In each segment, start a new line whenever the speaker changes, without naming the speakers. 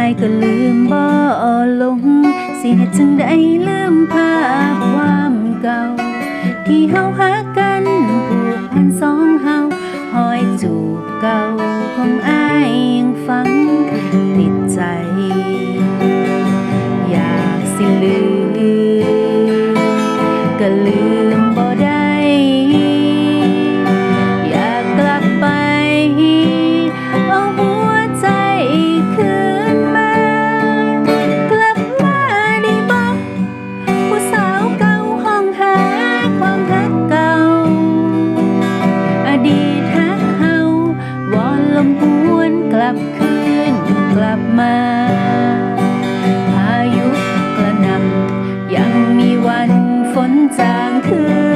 ายก็ลืมบ่อลง สิเสียจังได้ลืมภาพความเก่า ที่เฮาหักกันผูกพันสองเฮาหอยจูบเก่าของอายยังฝังติดใจ ลับมาพายุกระนำยังมีวันฝนจางคืน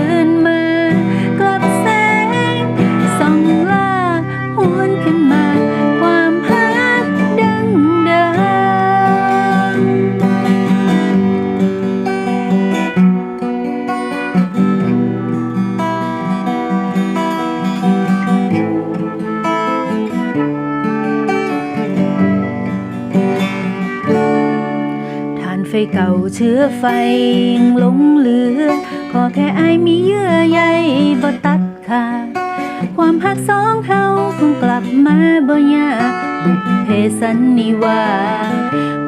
ไฟเก่าเชื้อไฟหลงเหลือ ขอแค่อายมีเยื่อใยบ่ตัดขาดความหักสองเฮาคงกลับมาบ่ยากบุพเพสันนิวาส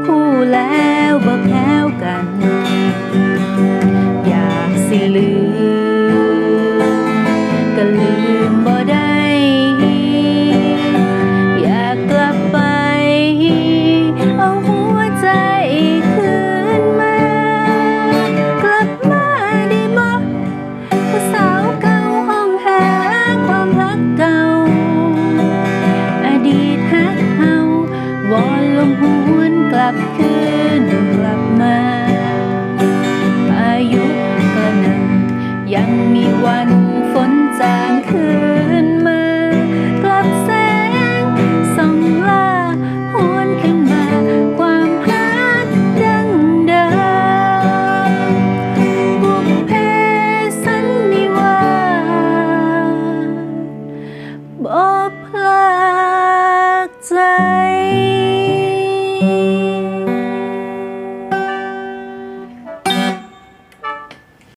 คู่แล้วบ่แพ้วกัน ลับคืนกลับมาอายุกระนั้นยังมีวันฝนจางคืนมา กลับแสงส่องล่าหวนขึ้นมาความพักดังเดิมบุกเพสันนิวาสบอบพลากใจ